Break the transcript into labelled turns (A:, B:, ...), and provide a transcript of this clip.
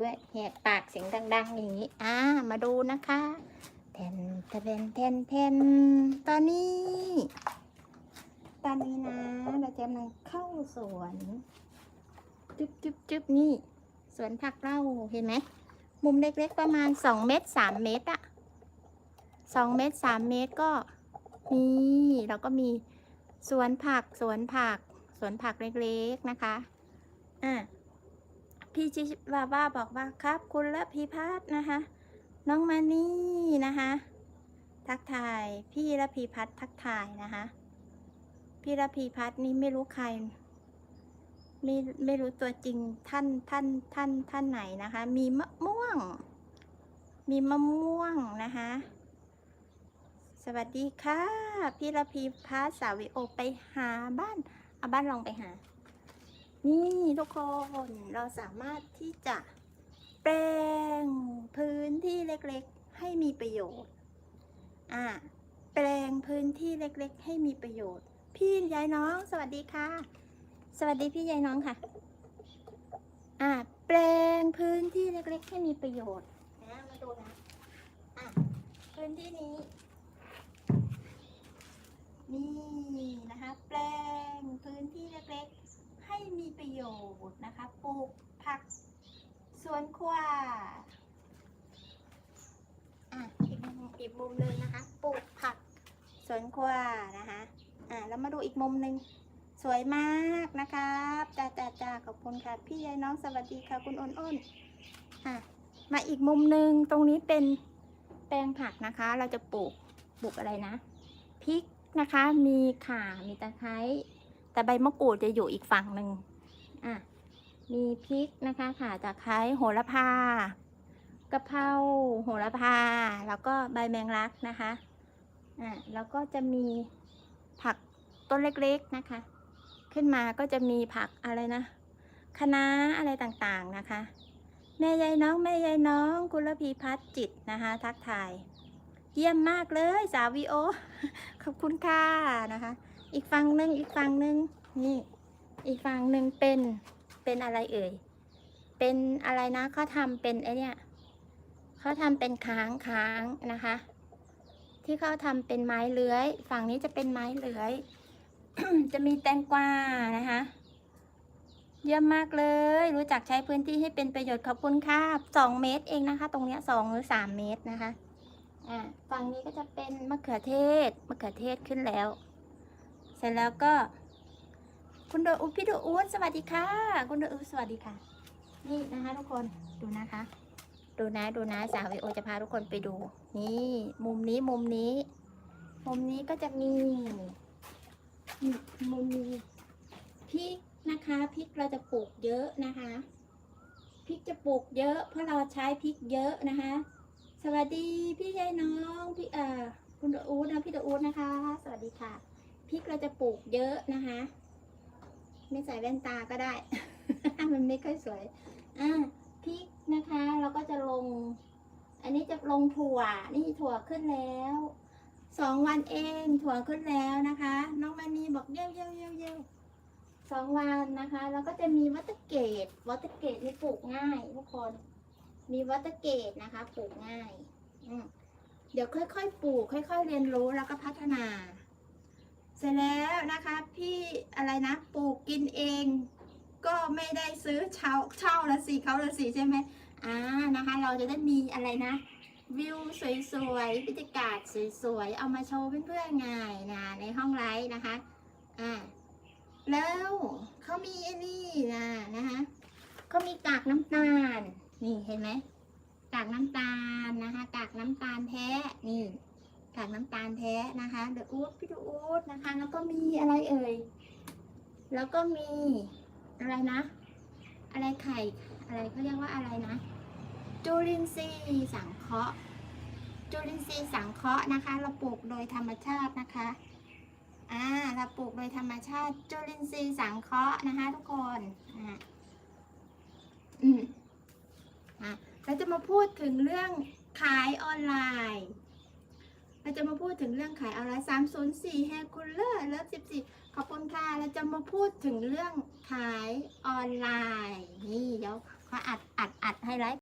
A: ด้วยแหกปากเสียงดัง ๆ อย่างนี้ อ่า มาดูนะคะแทนแทนแทนแทนตอนนี้ ตอนนี้นะเราจะกำลังเข้าสวนจึ๊บจึ๊บจึ๊บนี่ สวนผักเราเห็นไหม มุมเล็กๆประมาณ2เมตร3เมตรอะ2เมตร3เมตรก็นี่เราก็มีสวนผักสวนผักสวนผักเล็กๆนะคะ อะ พี่จิวาว่าบอกว่าครับ คุณและพีพัฒนะคะ น้องมานี่นะคะ ทักทายพี่และพีพัฒทักทายนะคะ พี่และพีพัฒนี่ไม่รู้ใครไม่ไม่รู้ตัวจริงท่านท่านท่านท่านไหนนะคะ มีมะม่วง มีมะม่วงนะคะ สวัสดีค่ะ พี่ละพีพัฒน์สาวิโอไปหาบ้านเอาบ้านลองไปหา นี่ทุกคนเราสามารถที่จะแปลงพื้นที่เล็กๆ ให้มีประโยชน์ อ่าแปลงพื้นที่เล็กๆ ให้มีประโยชน์ พี่ยายน้อง สวัสดีค่ะ สวัสดีพี่ยายน้องค่ะ อ่าแปลงพื้นที่เล็กๆ ให้มีประโยชน์นะมาดูนะอะพื้นที่นี้ นี่นะคะ แปลงพื้นที่เล็กๆ ให้มีประโยชน์นะคะ ปลูกผักสวนครัวอะอีก มุมหนึ่งนะคะ ปลูกผักสวนครัวนะคะ อะแล้วมาดูอีกมุมหนึ่งสวยมากนะครับจ้าจ้าจ้าขอบคุณค่ะ พี่ยายน้องสวัสดีค่ะ คุณอ้นอ้นอะมาอีกมุมหนึ่งตรงนี้เป็นแปลงผักนะคะ เราจะปลูกปลูกอะไรนะพริกนะคะ มีข่ามีตะไคร้แต่ใบมะกรูดจะอยู่อีกฝั่งหนึ่งอะมีพริกนะคะค่ะตะไคร้โหระพา กะเพราโหระพา แล้วก็ใบแมงลักนะคะ อะแล้วก็จะมีผักต้นเล็กๆนะคะ ขึ้นมาก็จะมีผักอะไรนะคะน้าอะไรต่างๆนะคะ แม่ยายน้องแม่ยายน้องคุณระพีพัฒจิตนะคะ ทักทาย เยี่ยมมากเลยสาววีโอ ขอบคุณค่ะนะคะ อีกฝั่งหนึ่งอีกฝั่งหนึ่งนี่ อีกฝั่งหนึ่งเป็นเป็นอะไรเอ่ย เป็นอะไรนะเขาทำเป็นไอเนี่ย เขาทำเป็นค้างค้างนะคะ ที่เขาทำเป็นไม้เลื้อย ฝั่งนี้จะเป็นไม้เลื้อย จะมีแตงกวานะคะเยี่ยมมากเลย รู้จักใช้พื้นที่ให้เป็นประโยชน์ขอบคุณค่ะสองเมตรเองนะคะ ตรงเนี้ยสองหรือสามเมตรนะคะอ่าฝั่งนี้ก็จะเป็นมะเขือเทศ มะเขือเทศขึ้นแล้ว เสร็จแล้วก็ คุณโดอุพี่โดอูดสวัสดีค่ะ คุณโดอูดสวัสดีค่ะ นี่นะคะทุกคน ดูนะคะ ดูนะดูนะสาววิโอจะพาทุกคนไปดู นี่มุมนี้มุมนี้ มุมนี้ก็จะมีมุมนี้พริกนะคะพริกเราจะปลูกเยอะนะคะพริกจะปลูกเยอะ เพราะเราใช้พริกเยอะนะคะ สวัสดีพี่ยายน้องพี่เอ่อคุณโดอูดนะพี่โดอูดนะคะ สวัสดีค่ะพริกเราจะปลูกเยอะนะคะ ไม่ใส่แว่นตาก็ได้ มันไม่ค่อยสวยอ่า พริกนะคะ เราก็จะลง อันนี้จะลงถั่ว นี่ถั่วขึ้นแล้วสองวันเองถั่วขึ้นแล้วนะคะ น้องมานีบอกเย้วเย้วเย้วเย้วสองวันนะคะ แล้วก็จะมีวัตเกตวัตเกตนี่ปลูกง่ายทุกคน มีวัตเกตนะคะปลูกง่ายเดี๋ยวค่อยๆปลูก ค่อยๆ เรียนรู้แล้วก็พัฒนา เสร็จแล้วนะคะ พี่อะไรนะปลูกกินเอง ก็ไม่ได้ซื้อเช่าเช่าละสิเขาละสิใช่ไหมอ่านะคะ เราจะได้มีอะไรนะ วิวสวยๆบรรยากาศสวยๆเอามาโชว์เพื่อนๆไงนะในห้องไลฟ์นะคะอ่าแล้วเขามีไอ้นี่นะนะคะเขามีกากน้ำตาลนี่เห็นไหมกากน้ำตาลนะคะกากน้ำตาลแท้นี่กากน้ำตาลแท้นะคะเดอะอูดพี่ดอะอูดนะคะ แล้วก็มีอะไรเอ่ยแล้วก็มี อะไรนะ อะไรไข่อะไรเขาเรียกว่าอะไรนะ จุลินทรีย์สังเคราะห์ จุลินทรีย์สังเคราะห์นะคะ เราปลูกโดยธรรมชาตินะคะอ่าเราปลูกโดยธรรมชาติจุลินทรีย์สังเคราะห์นะคะ ทุกคนอ่าอืมอะเราจะมาพูดถึงเรื่องขายออนไลน์ เราจะมาพูดถึงเรื่องขายออนไลน์ 304แฮคูลเลอร์เลิฟ14 ขอบคุณค่ะเราจะมาพูดถึงเรื่องขายออนไลน์ นี่เดี๋ยวขออัดอัดอัดให้ไลฟ์